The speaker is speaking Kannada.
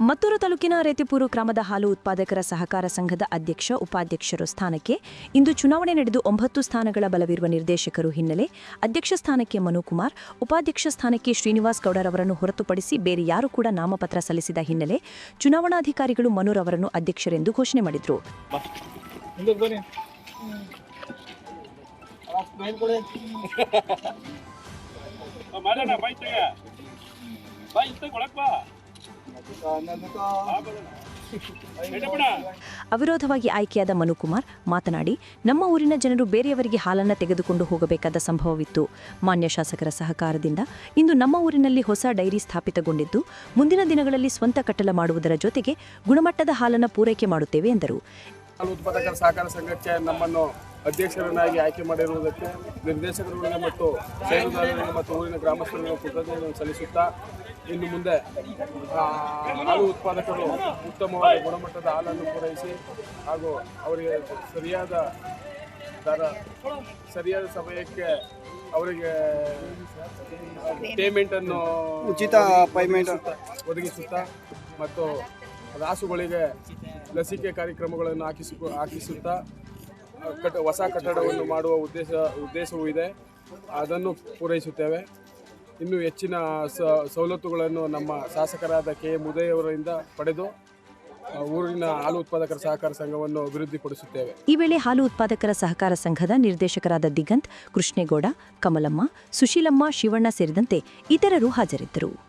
ಮತ್ತೂರು ತಾಲೂಕಿನ ರೇತಿಪೂರು ಗ್ರಾಮದ ಹಾಲು ಉತ್ಪಾದಕರ ಸಹಕಾರ ಸಂಘದ ಅಧ್ಯಕ್ಷ, ಉಪಾಧ್ಯಕ್ಷರು ಸ್ಥಾನಕ್ಕೆ ಇಂದು ಚುನಾವಣೆ ನಡೆದು ಒಂಬತ್ತು ಸ್ಥಾನಗಳ ಬಲವಿರುವ ನಿರ್ದೇಶಕರು ಹಿನ್ನೆಲೆ ಅಧ್ಯಕ್ಷ ಸ್ಥಾನಕ್ಕೆ ಮನುಕುಮಾರ್ ಉಪಾಧ್ಯಕ್ಷ ಸ್ಥಾನಕ್ಕೆ ಶ್ರೀನಿವಾಸ್ ಗೌಡರವರನ್ನು ಹೊರತುಪಡಿಸಿ ಬೇರೆ ಯಾರು ಕೂಡ ನಾಮಪತ್ರ ಸಲ್ಲಿಸಿದ ಹಿನ್ನೆಲೆ ಚುನಾವಣಾಧಿಕಾರಿಗಳು ಮನುರವರನ್ನು ಅಧ್ಯಕ್ಷರೆಂದು ಘೋಷಣೆ ಮಾಡಿದರು. ಬೈ. ಅವಿರೋಧವಾಗಿ ಆಯ್ಕೆಯಾದ ಮನುಕುಮಾರ್ ಮಾತನಾಡಿ, ನಮ್ಮ ಊರಿನ ಜನರು ಬೇರೆಯವರಿಗೆ ಹಾಲನ್ನು ತೆಗೆದುಕೊಂಡು ಹೋಗಬೇಕಾದ ಸಂಭವವಿತ್ತು. ಮಾನ್ಯ ಶಾಸಕರ ಸಹಕಾರದಿಂದ ಇಂದು ನಮ್ಮ ಊರಿನಲ್ಲಿ ಹೊಸ ಡೈರಿ ಸ್ಥಾಪಿತಗೊಂಡಿದ್ದು, ಮುಂದಿನ ದಿನಗಳಲ್ಲಿ ಸ್ವಂತ ಕಟ್ಟಲ ಮಾಡುವುದರ ಜೊತೆಗೆ ಗುಣಮಟ್ಟದ ಹಾಲನ್ನು ಪೂರೈಕೆ ಮಾಡುತ್ತೇವೆ ಎಂದರು. ಅಧ್ಯಕ್ಷರನ್ನಾಗಿ ಆಯ್ಕೆ ಮಾಡಿರುವುದಕ್ಕೆ ನಿರ್ದೇಶಕರುಗಳಿಗೆ ಮತ್ತು ಷೇರುದಾರರಿಗೆ ಮತ್ತು ಊರಿನ ಗ್ರಾಮಸ್ಥರಿಗೆ ಕೃತಜ್ಞತೆಯನ್ನು ಸಲ್ಲಿಸುತ್ತಾ ಇನ್ನು ಮುಂದೆ ಹಾಲು ಉತ್ಪಾದಕರು ಉತ್ತಮವಾದ ಗುಣಮಟ್ಟದ ಹಾಲನ್ನು ಪೂರೈಸಿ ಹಾಗೂ ಅವರಿಗೆ ಸರಿಯಾದ ದರ ಸರಿಯಾದ ಸಮಯಕ್ಕೆ ಅವರಿಗೆ ಪೇಮೆಂಟನ್ನು ಉಚಿತ ಪೇಮೆಂಟ್ ಒದಗಿಸುತ್ತಾ ಮತ್ತು ರಾಸುಗಳಿಗೆ ಲಸಿಕೆ ಕಾರ್ಯಕ್ರಮಗಳನ್ನು ಹಾಕಿಸು ಹಾಕಿಸುತ್ತಾ ಕಟ್ಟ ಹೊಸ ಕಟ್ಟಡವನ್ನು ಮಾಡುವ ಉದ್ದೇಶ, ಉದ್ದೇಶವೂ ಇದೆ. ಅದನ್ನು ಪೂರೈಸುತ್ತೇವೆ. ಇನ್ನೂ ಹೆಚ್ಚಿನ ಸವಲತ್ತುಗಳನ್ನು ನಮ್ಮ ಶಾಸಕರಾದ ಕೆ. ಮುದಯವರಿಂದ ಪಡೆದು ಊರಿನ ಹಾಲು ಉತ್ಪಾದಕರ ಸಹಕಾರ ಸಂಘವನ್ನು ಅಭಿವೃದ್ಧಿಪಡಿಸುತ್ತೇವೆ. ಈ ವೇಳೆ ಹಾಲು ಉತ್ಪಾದಕರ ಸಹಕಾರ ಸಂಘದ ನಿರ್ದೇಶಕರಾದ ದಿಗಂತ್, ಕೃಷ್ಣೇಗೌಡ, ಕಮಲಮ್ಮ, ಸುಶೀಲಮ್ಮ, ಶಿವಣ್ಣ ಸೇರಿದಂತೆ ಇತರರು ಹಾಜರಿದ್ದರು.